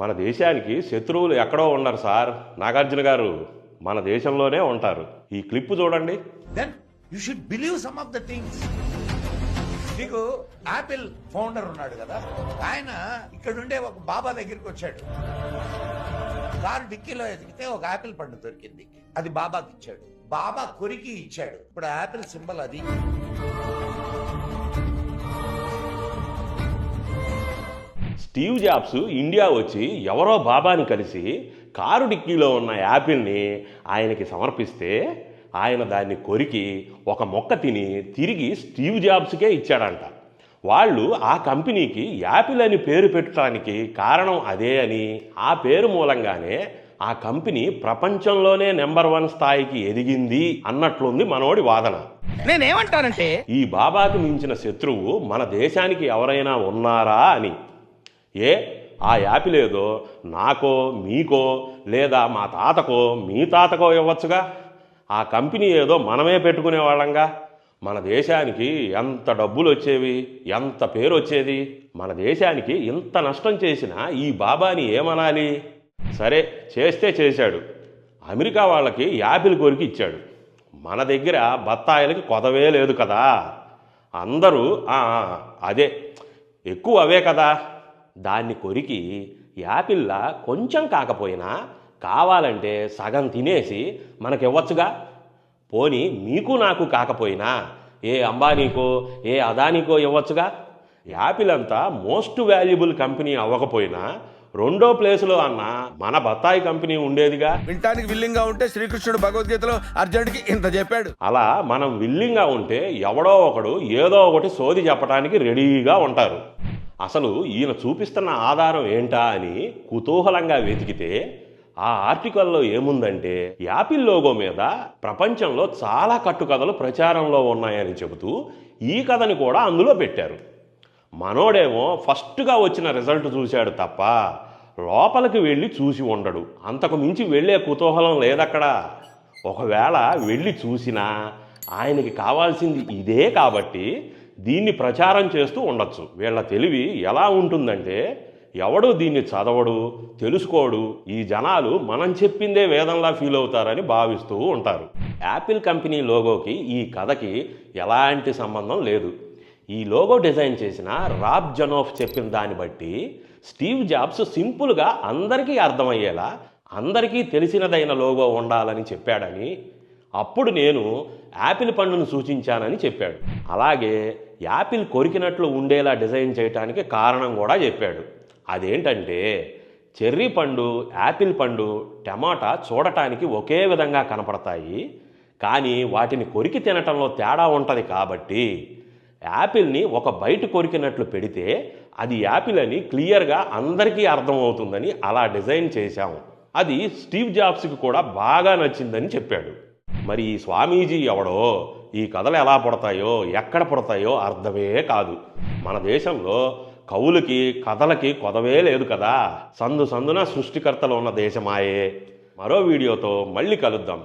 మన దేశానికి శత్రువులు ఎక్కడో ఉన్నారు సార్. నాగార్జున గారు మన దేశంలోనే ఉంటారు. ఈ క్లిప్ చూడండి. Then you should believe some of the things నీకు యాపిల్ ఫౌండర్ ఉన్నాడు కదా. ఆయన ఇక్కడ ఉండే ఒక బాబా దగ్గరికి వచ్చాడు. కారు డిక్కీలో ఎదిగితే ఒక యాపిల్ పండు దొరికింది. అది బాబాకి ఇచ్చాడు. బాబా కొరికి ఇచ్చాడు. ఇప్పుడు యాపిల్ సింబల్ అది. స్టీవ్ జాబ్స్ ఇండియా వచ్చి ఎవరో బాబాని కలిసి కారు డిక్కీలో ఉన్న యాపిల్ని ఆయనకి సమర్పిస్తే ఆయన దాన్ని కొరికి ఒక మొక్క తిని తిరిగి స్టీవ్ జాబ్స్కే ఇచ్చాడంట. వాళ్ళు ఆ కంపెనీకి యాపిల్ అని పేరు పెట్టడానికి కారణం అదే అని ఆ పేరు మూలంగానే ఆ కంపెనీ ప్రపంచంలోనే నెంబర్ వన్ స్థాయికి ఎదిగింది అన్నట్లుంది మనోడి వాదన. నేనేమంటానంటే ఈ బాబాకి మించిన శత్రువు మన దేశానికి ఎవరైనా ఉన్నారా అని. ఏ? ఆ యాపిల్ ఏదో నాకో మీకో లేదా మా తాతకో మీ తాతకో ఇవ్వచ్చుగా? ఆ కంపెనీ ఏదో మనమే పెట్టుకునే వాళ్ళంగా? మన దేశానికి ఎంత డబ్బులు వచ్చేవి? ఎంత పేరు వచ్చేది? మన దేశానికి ఇంత నష్టం చేసిన ఈ బాబాని ఏమనాలి? సరే చేస్తే చేశాడు. అమెరికా వాళ్ళకి యాపిల్ కొరికి ఇచ్చాడు. మన దగ్గర బత్తాయిలకి కొదవే లేదు కదా? అందరూ ఆ, అదే ఎక్కువ అవే కదా? దాన్ని కొరికి యాపిల్లా కొంచెం కాకపోయినా కావాలంటే సగం తినేసి మనకివ్వచ్చుగా. పోని మీకు నాకు కాకపోయినా ఏ అంబానీకో ఏ అదానీకో ఇవ్వచ్చుగా? యాపిల్ అంతా మోస్ట్ వాల్యుబుల్ కంపెనీ అవ్వకపోయినా రెండో ప్లేస్లో అన్న మన బత్తాయి కంపెనీ ఉండేదిగా. వినటానికి విల్లింగ్గా ఉంటే శ్రీకృష్ణుడు భగవద్గీతలో అర్జునుడికి ఇంత చెప్పాడు. అలా మనం విల్లింగ్గా ఉంటే ఎవడో ఒకడు ఏదో ఒకటి సోది చెప్పడానికి రెడీగా ఉంటారు. అసలు ఈయన చూపిస్తున్న ఆధారం ఏంటా అని కుతూహలంగా వెతికితే ఆ ఆర్టికల్లో ఏముందంటే యాపిల్ లోగో మీద ప్రపంచంలో చాలా కట్టుకథలు ప్రచారంలో ఉన్నాయని చెబుతూ ఈ కథని కూడా అందులో పెట్టారు. మనోడేమో ఫస్ట్గా వచ్చిన రిజల్ట్ చూశాడు తప్ప లోపలికి వెళ్ళి చూసి ఉండడు. అంతకు మించి వెళ్ళే కుతూహలం లేదక్కడ. ఒకవేళ వెళ్ళి చూసినా ఆయనకి కావాల్సింది ఇదే కాబట్టి దీన్ని ప్రచారం చేస్తూ ఉండొచ్చు. వీళ్ళ తెలివి ఎలా ఉంటుందంటే ఎవడు దీన్ని చదవడు తెలుసుకోడు ఈ జనాలు మనం చెప్పిందే వేదంలా ఫీల్ అవుతారని భావిస్తూ ఉంటారు. యాపిల్ కంపెనీ లోగోకి ఈ కథకి ఎలాంటి సంబంధం లేదు. ఈ లోగో డిజైన్ చేసిన రాబ్ జనోఫ్ చెప్పిన దాన్ని బట్టి స్టీవ్ జాబ్స్ సింపుల్గా అందరికీ అర్థమయ్యేలా అందరికీ తెలిసినదైన లోగో ఉండాలని చెప్పాడని అప్పుడు నేను యాపిల్ పండును సూచించానని చెప్పాడు. అలాగే యాపిల్ కొరికినట్లు ఉండేలా డిజైన్ చేయటానికి కారణం కూడా చెప్పాడు. అదేంటంటే చెర్రీ పండు యాపిల్ పండు టమాటా చూడటానికి ఒకే విధంగా కనపడతాయి. కానీ వాటిని కొరికి తినటంలో తేడా ఉంటుంది కాబట్టి యాపిల్ని ఒక బయట కొరికినట్లు పెడితే అది యాపిల్ అని క్లియర్గా అందరికీ అర్థమవుతుందని అలా డిజైన్ చేశాము అది స్టీవ్ జాబ్స్కి కూడా బాగా నచ్చిందని చెప్పాడు. మరి ఈ స్వామీజీ ఎవడో ఈ కథలు ఎలా పుడతాయో ఎక్కడ పుడతాయో అర్థమే కాదు. మన దేశంలో కవులకి కథలకి కొదవే లేదు కదా. సందు సందున సృష్టికర్తలు ఉన్న దేశమాయే. మరో వీడియోతో మళ్ళీ కలుద్దాం.